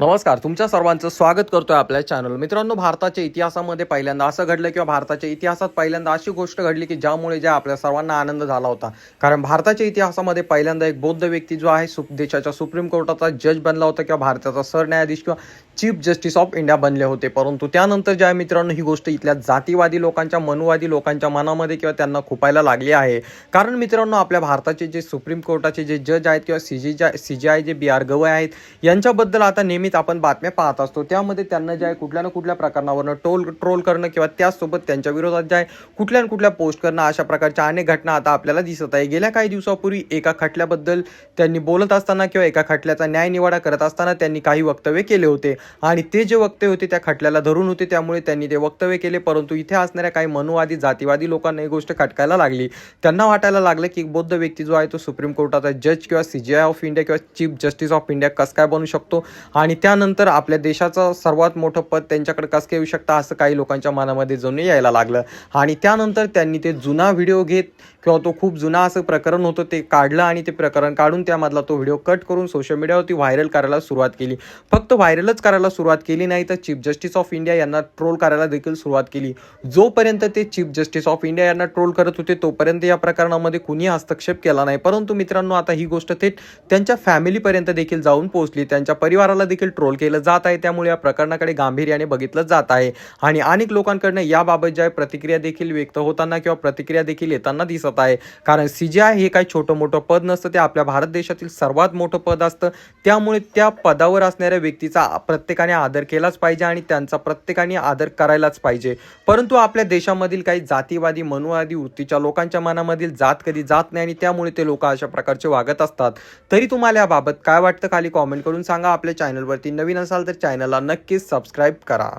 नमस्कार तुमच्या सर्वांचं स्वागत करतोय आपल्या चॅनल मित्रांनो भारताच्या इतिहासामध्ये पहिल्यांदा असं घडलं किंवा भारताच्या इतिहासात पहिल्यांदा अशी गोष्ट घडली की ज्यामुळे ज्या आपल्या सर्वांना आनंद झाला होता. कारण भारताच्या इतिहासामध्ये पहिल्यांदा एक बौद्ध व्यक्ती जो आहे सु देशाच्या सुप्रीम कोर्टाचा जज बनला होता किंवा भारताचा सरन्यायाधीश किंवा चीफ जस्टिस ऑफ इंडिया बनले होते. परंतु त्यानंतर ज्या मित्रांनो ही गोष्ट इथल्या जातीवादी लोकांच्या मनुवादी लोकांच्या मनामध्ये किंवा त्यांना खुपायला लागली आहे. कारण मित्रांनो आपल्या भारताचे जे सुप्रीम कोर्टाचे जे जज आहेत किंवा C G C G I J B R Gavai आहेत यांच्याबद्दल आता नेहमी नेहमीच आपण बातम्या पाहत असतो. त्यामध्ये त्यांना जे आहे कुठल्या ना कुठल्या प्रकरणावरनं टोल ट्रोल करणं किंवा त्याचसोबत त्यांच्या विरोधात जे आहे कुठल्या ना कुठल्या पोस्ट करणं अशा प्रकारच्या अनेक घटना आता आपल्याला दिसत आहे. गेल्या काही दिवसापूर्वी एका खटल्याबद्दल त्यांनी बोलत असताना किंवा एका खटल्याचा न्यायनिवाडा करत असताना त्यांनी काही वक्तव्य केले होते. आणि ते जे वक्तव्य होते त्या खटल्याला धरून होते त्यामुळे त्यांनी ते वक्तव्य केले. परंतु इथे असणाऱ्या काही मनुवादी जातीवादी लोकांना ही गोष्ट खटकायला लागली. त्यांना वाटायला लागलं की एक बौद्ध व्यक्ती जो आहे तो सुप्रीम कोर्टाचा जज किंवा C G I of India किंवा चीफ जस्टिस ऑफ इंडिया कसं काय बनू शकतो? आणि त्यानंतर आपल्या देशाचं सर्वात मोठं पद त्यांच्याकडे कसं येऊ शकतं? असं काही लोकांच्या मनामध्ये जणू यायला लागलं. आणि त्यानंतर त्यांनी ते जुना व्हिडिओ घेत किंवा तो खूप जुना असं प्रकरण होतं ते काढलं आणि ते प्रकरण काढून त्यामधला तो व्हिडिओ कट करून सोशल मीडियावरती व्हायरल करायला सुरुवात केली. फक्त व्हायरलच करायला सुरुवात केली नाही तर चीफ जस्टिस ऑफ इंडिया यांना ट्रोल करायला देखील सुरुवात केली. जोपर्यंत ते चीफ जस्टिस ऑफ इंडिया यांना ट्रोल करत होते तोपर्यंत या प्रकरणामध्ये कुणी हस्तक्षेप केला नाही. परंतु मित्रांनो आता ही गोष्ट थेट त्यांच्या फॅमिलीपर्यंत देखील जाऊन पोहोचली. त्यांच्या परिवाराला देखील ट्रोल केलं जात आहे. त्यामुळे या प्रकरणाकडे गांभीर्याने बघितलं जात आहे. आणि अनेक लोकांकडनं याबाबत ज्या आहे प्रतिक्रिया देखील व्यक्त होताना किंवा प्रतिक्रिया देखील येताना दिसत आहे. कारण सी हे काही छोटं मोठं पद नसतं. ते आपल्या भारत देशातील सर्वात मोठं पद असतं. त्यामुळे त्या पदावर असणाऱ्या व्यक्तीचा प्रत्येकाने आदर केलाच पाहिजे आणि त्यांचा प्रत्येकाने आदर करायलाच पाहिजे. परंतु आपल्या देशामधील काही जातीवादी मनुवादी वृत्तीच्या लोकांच्या मनामधील जात कधी जात नाही आणि त्यामुळे ते लोक अशा प्रकारचे वागत असतात. तरी तुम्हाला याबाबत काय वाटतं? खाली कॉमेंट करून सांगा. आपल्या चॅनलवर चॅनलवरती नवीन असाल तर चॅनलला नक्कीच सबस्क्राईब करा.